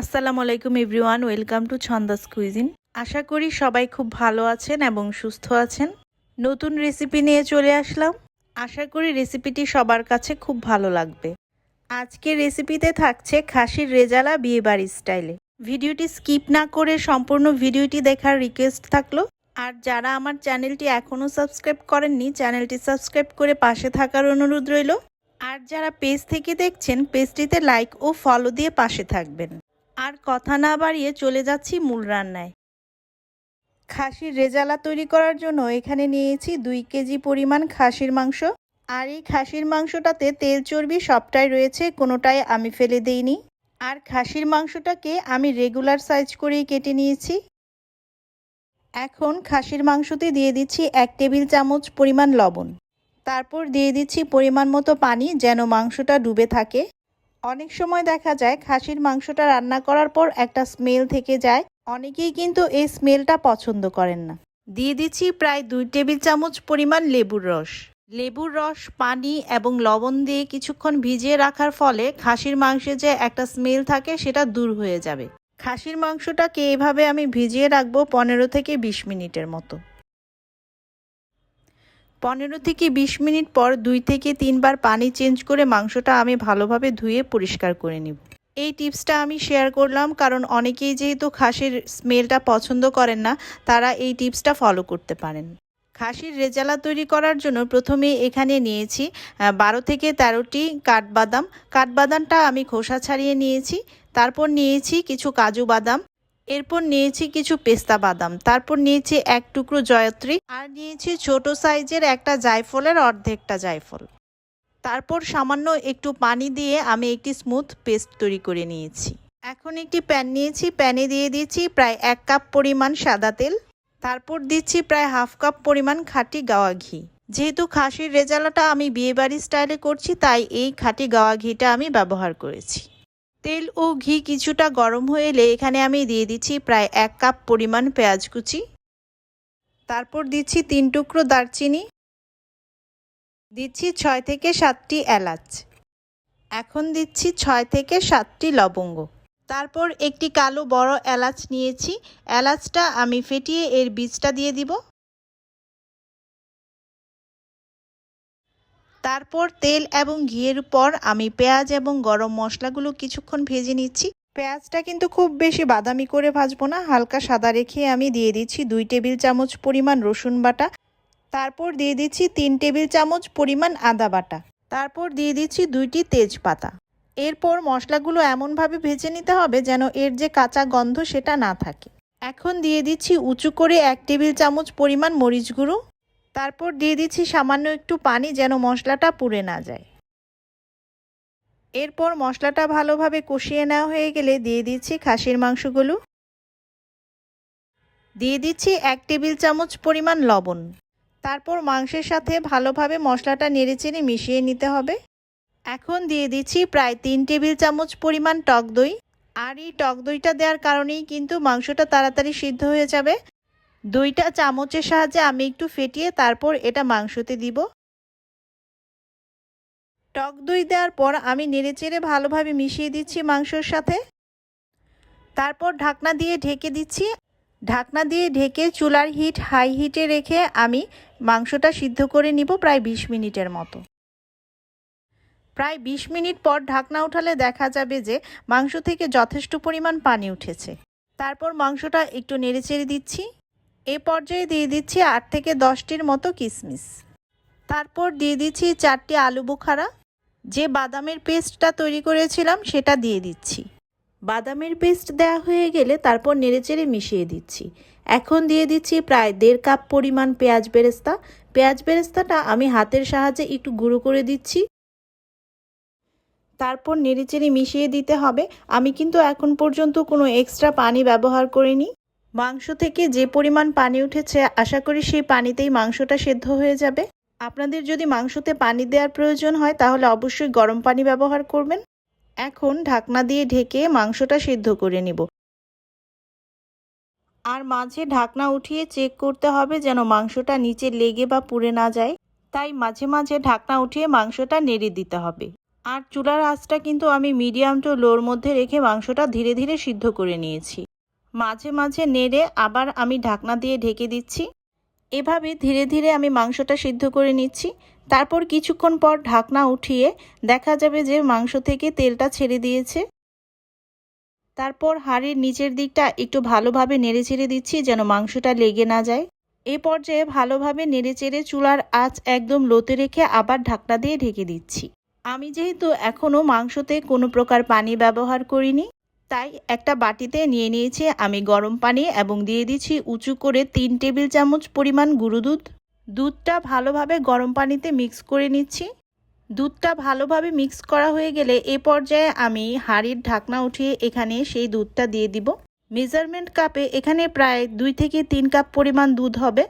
আসসালামু আলাইকুম everyone, welcome to ছন্দাস cuisine. আশা করি সবাই খুব ভালো আছেন এবং সুস্থ আছেন। নতুন রেসিপি নিয়ে চলে আসলাম। আশা করি রেসিপিটি সবার কাছে খুব ভালো লাগবে। আজকের রেসিপিতে থাকছে খাসির রেজালা বিয়েবাড়ি স্টাইলে। ভিডিওটি স্কিপ না করে সম্পূর্ণ ভিডিওটি দেখার রিকোয়েস্ট থাকল। আর যারা আমার চ্যানেলটি এখনও সাবস্ক্রাইব করেননি, চ্যানেলটি সাবস্ক্রাইব করে পাশে থাকার অনুরোধ রইল। আর যারা পেজ থেকে দেখছেন, পেজটিতে লাইক ও ফলো দিয়ে পাশে থাকবেন। আর কথা না বাড়িয়ে চলে যাচ্ছি মূল রান্নায়। খাসির রেজালা তৈরি করার জন্য এখানে নিয়েছি দুই কেজি পরিমাণ খাসির মাংস। আর এই খাসির মাংসটাতে তেল চর্বি সবটাই রয়েছে, কোনোটাই আমি ফেলে দেইনি। আর খাসির মাংসটাকে আমি রেগুলার সাইজ করেই কেটে নিয়েছি। এখন খাসির মাংসতে দিয়ে দিচ্ছি এক টেবিল চামচ পরিমাণ লবণ। তারপর দিয়ে দিচ্ছি পরিমাণ মতো পানি যেন মাংসটা ডুবে থাকে। অনেক সময় দেখা যায় খাসির মাংসটা রান্না করার পর একটা স্মেল থেকে যায়। অনেকেই কিন্তু এই স্মেলটা পছন্দ করেন না। দিয়ে দিচ্ছি প্রায় দুই টেবিল চামচ পরিমাণ লেবুর রস। লেবুর রস, পানি এবং লবণ দিয়ে কিছুক্ষণ ভিজিয়ে রাখার ফলে খাসির মাংসে যে একটা স্মেল থাকে সেটা দূর হয়ে যাবে। খাসির মাংসটাকে এভাবে আমি ভিজিয়ে রাখব পনেরো থেকে বিশ মিনিটের মতো। পনেরো থেকে বিশ মিনিট পর দুই থেকে তিনবার পানি চেঞ্জ করে মাংসটা আমি ভালোভাবে ধুয়ে পরিষ্কার করে নিব। এই টিপসটা আমি শেয়ার করলাম কারণ অনেকেই যেহেতু খাসির স্মেলটা পছন্দ করেন না, তারা এই টিপসটা ফলো করতে পারেন। খাসির রেজালা তৈরি করার জন্য প্রথমে এখানে নিয়েছি বারো থেকে তেরোটি কাঠবাদাম। কাঠবাদামটা আমি খোসা ছাড়িয়ে নিয়েছি, তারপর নিয়েছি কিছু কাজু বাদাম। এরপর নিয়েছি কিছু পেস্তা বাদাম, তারপর নিয়েছি এক টুকরো জয়ত্রী আর নিয়েছি ছোট সাইজের একটা জায়ফলের অর্ধেকটা জায়ফল। তারপর সামান্য একটু পানি দিয়ে আমি একটি স্মুথ পেস্ট তৈরি করে নিয়েছি। এখন একটি প্যান নিয়েছি, প্যানে দিয়ে দিচ্ছি প্রায় এক কাপ পরিমাণ সাদা তেল, তারপর দিচ্ছি প্রায় হাফ কাপ পরিমাণ খাঁটি গাওয়া ঘি। যেহেতু খাসির রেজালাটা আমি বিয়েবাড়ি স্টাইলে করছি, তাই এই খাঁটি গাওয়া ঘিটা আমি ব্যবহার করেছি। তেল ও ঘি কিছুটা গরম হয়ে এলে এখানে আমি দিয়ে দিচ্ছি প্রায় এক কাপ পরিমাণ পেঁয়াজ কুচি। তারপর দিচ্ছি তিন টুকরো দারচিনি। দিচ্ছি ছয় থেকে সাতটি এলাচ। এখন দিচ্ছি ছয় থেকে সাতটি লবঙ্গ। তারপর একটি কালো বড় এলাচ নিয়েছি। এলাচটা আমি ফেটিয়ে এর বীজটা দিয়ে দিব। তারপর তেল এবং ঘিয়ের পর আমি পেঁয়াজ এবং গরম মশলাগুলো কিছুক্ষণ ভেজে নিচ্ছি। পেঁয়াজটা কিন্তু খুব বেশি বাদামি করে ভাজবো না, হালকা সাদা রেখে আমি দিয়ে দিচ্ছি দুই টেবিল চামচ পরিমাণ রসুন বাটা। তারপর দিয়ে দিচ্ছি তিন টেবিল চামচ পরিমাণ আদা বাটা। তারপর দিয়ে দিচ্ছি দুইটি তেজপাতা। এরপর মশলাগুলো এমনভাবে ভেজে নিতে হবে যেন এর যে কাঁচা গন্ধ সেটা না থাকে। এখন দিয়ে দিচ্ছি উঁচু করে এক টেবিল চামচ পরিমাণ মরিচ গুঁড়ো। তারপর দিয়ে দিচ্ছি সামান্য একটু পানি যেন মশলাটা পুড়ে না যায়। এরপর মশলাটা ভালোভাবে কষিয়ে নেওয়া হয়ে গেলে দিয়ে দিচ্ছি খাসির মাংসগুলো। দিয়ে দিচ্ছি এক টেবিল চামচ পরিমাণ লবণ। তারপর মাংসের সাথে ভালোভাবে মশলাটা নেড়েচেড়ে মিশিয়ে নিতে হবে। এখন দিয়ে দিচ্ছি প্রায় তিন টেবিল চামচ পরিমাণ টক দই। আর এই টক দইটা দেওয়ার কারণেই কিন্তু মাংসটা তাড়াতাড়ি সিদ্ধ হয়ে যাবে। দইটা চামচের সাহায্যে আমি একটু ফেটিয়ে তারপর এটা মাংসতে দিব। টক দই দেওয়ার পর আমি নেড়েচেড়ে ভালোভাবে মিশিয়ে দিচ্ছি মাংসর সাথে। তারপর ঢাকনা দিয়ে ঢেকে দিচ্ছি। ঢাকনা দিয়ে ঢেকে চুলার হিট হাই হিটে রেখে আমি মাংসটা সিদ্ধ করে নিব প্রায় বিশ মিনিটের মতো। প্রায় বিশ মিনিট পর ঢাকনা উঠালে দেখা যাবে যে মাংস থেকে যথেষ্ট পরিমাণ পানি উঠেছে। তারপর মাংসটা একটু নেড়েচেড়ে দিচ্ছি। এ পর্যায়ে দিয়ে দিচ্ছি আট থেকে দশটির মতো কিশমিশ তারপর দিয়ে দিচ্ছি চারটি আলু বোখারা। যে বাদামের পেস্টটা তৈরি করেছিলাম, সেটা দিয়ে দিচ্ছি। বাদামের পেস্ট দেওয়া হয়ে গেলে তারপর নেড়েচেড়ে মিশিয়ে দিচ্ছি। এখন দিয়ে দিচ্ছি প্রায় দেড় কাপ পরিমাণ পেঁয়াজ বেরেস্তা। পেঁয়াজ বেরেস্তাটা আমি হাতের সাহায্যে একটু গুঁড়ো করে দিচ্ছি। তারপর নেড়েচেড়ে মিশিয়ে দিতে হবে। আমি কিন্তু এখন পর্যন্ত কোনো এক্সট্রা পানি ব্যবহার করিনি। মাংস থেকে যে পরিমাণ পানি উঠেছে, আশা করি সেই পানিতেই মাংসটা সেদ্ধ হয়ে যাবে। আপনাদের যদি মাংসতে পানি দেওয়ার প্রয়োজন হয়, তাহলে অবশ্যই গরম পানি ব্যবহার করবেন। এখন ঢাকনা দিয়ে ঢেকে মাংসটা সিদ্ধ করে নিব। আর মাঝে ঢাকনা উঠিয়ে চেক করতে হবে যেন মাংসটা নিচে লেগে বা পুড়ে না যায়। তাই মাঝে মাঝে ঢাকনা উঠিয়ে মাংসটা নেড়ে দিতে হবে। আর চুলার আঁচটা কিন্তু আমি মিডিয়াম টু লোর মধ্যে রেখে মাংসটা ধীরে ধীরে সিদ্ধ করে নিয়েছি। মাঝে মাঝে নেড়ে আবার আমি ঢাকনা দিয়ে ঢেকে দিচ্ছি। এভাবে ধীরে ধীরে আমি মাংসটা সিদ্ধ করে নিচ্ছি। তারপর কিছুক্ষণ পর ঢাকনা উঠিয়ে দেখা যাবে যে মাংস থেকে তেলটা ছেড়ে দিয়েছে। তারপর হাঁড়ির নিচের দিকটা একটু ভালোভাবে নেড়ে ছেড়ে দিচ্ছি যেন মাংসটা লেগে না যায়। এ পর্যায়ে ভালোভাবে নেড়ে চেড়ে চুলার আঁচ একদম লোতে রেখে আবার ঢাকনা দিয়ে ঢেকে দিচ্ছি। আমি যেহেতু এখনও মাংসতে কোনো প্রকার পানি ব্যবহার করিনি তাই একটা বাটিতে নিয়ে নিয়েছি আমি গরম পানি এবং দিয়ে দিচ্ছি উঁচু করে তিন টেবিল চামচ পরিমাণ গুঁড়ো দুধ। দুধটা ভালোভাবে গরম পানিতে মিক্স করে নিচ্ছি। দুধটা ভালোভাবে মিক্স করা হয়ে গেলে এ পর্যায়ে আমি হাঁড়ির ঢাকনা উঠিয়ে এখানে সেই দুধটা দিয়ে দিব। মেজারমেন্ট কাপে এখানে প্রায় দুই থেকে তিন কাপ পরিমাণ দুধ হবে।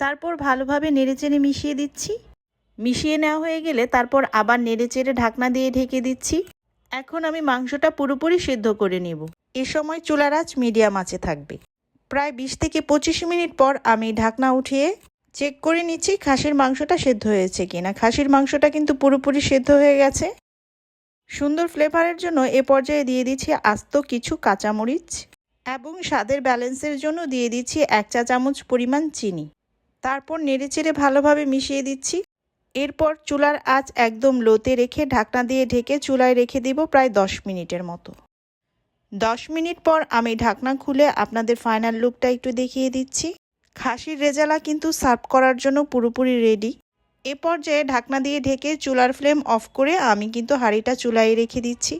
তারপর ভালোভাবে নেড়েচেড়ে মিশিয়ে দিচ্ছি। মিশিয়ে নেওয়া হয়ে গেলে তারপর আবার নেড়েচেড়ে ঢাকনা দিয়ে ঢেকে দিচ্ছি। এখন আমি মাংসটা পুরোপুরি সিদ্ধ করে নেব। এ সময় চুলার আঁচ মিডিয়াম আঁচে থাকবে। প্রায় বিশ থেকে পঁচিশ মিনিট পর আমি ঢাকনা উঠিয়ে চেক করে নিচ্ছি খাসির মাংসটা সেদ্ধ হয়েছে কিনা। খাসির মাংসটা কিন্তু পুরোপুরি সেদ্ধ হয়ে গেছে। সুন্দর ফ্লেভারের জন্য এ পর্যায়ে দিয়ে দিচ্ছি আস্ত কিছু কাঁচামরিচ এবং স্বাদের ব্যালেন্সের জন্য দিয়ে দিচ্ছি এক চা চামচ পরিমাণ চিনি। তারপর নেড়েচেড়ে ভালোভাবে মিশিয়ে দিচ্ছি। এরপর চুলার আঁচ একদম লোতে রেখে ঢাকনা দিয়ে ঢেকে চুলায় রেখে দিব প্রায় দশ মিনিটের মতো। দশ মিনিট পর আমি ঢাকনা খুলে আপনাদের ফাইনাল লুকটা একটু দেখিয়ে দিচ্ছি। খাসির রেজালা কিন্তু সার্ভ করার জন্য পুরোপুরি রেডি এ পর্যায়ে ঢাকনা দিয়ে ঢেকে চুলার ফ্লেম অফ করে আমি কিন্তু হাঁড়িটা চুলায় রেখে দিচ্ছি।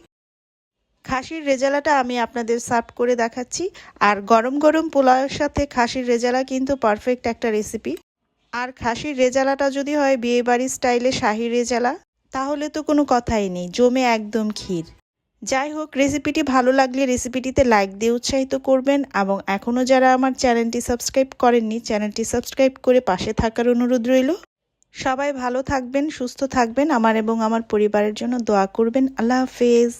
খাসির রেজালাটা আমি আপনাদের সার্ভ করে দেখাচ্ছি। আর গরম গরম পোলাওয়ের সাথে খাসির রেজালা কিন্তু পারফেক্ট একটা রেসিপি আর খাসির রেজালাটা যদি হয় বিয়েবাড়ি স্টাইলে শাহি রেজালা, তাহলে তো কোনো কথাই নেই, জমে একদম ক্ষীর। যাই হোক, রেসিপিটি ভালো লাগলে রেসিপিটিতে লাইক দিয়ে উৎসাহিত করবেন এবং এখনও যারা আমার চ্যানেলটি সাবস্ক্রাইব করেননি, চ্যানেলটি সাবস্ক্রাইব করে পাশে থাকার অনুরোধ রইল। সবাই ভালো থাকবেন, সুস্থ থাকবেন, আমার এবং আমার পরিবারের জন্য দোয়া করবেন। আল্লাহ হাফেজ।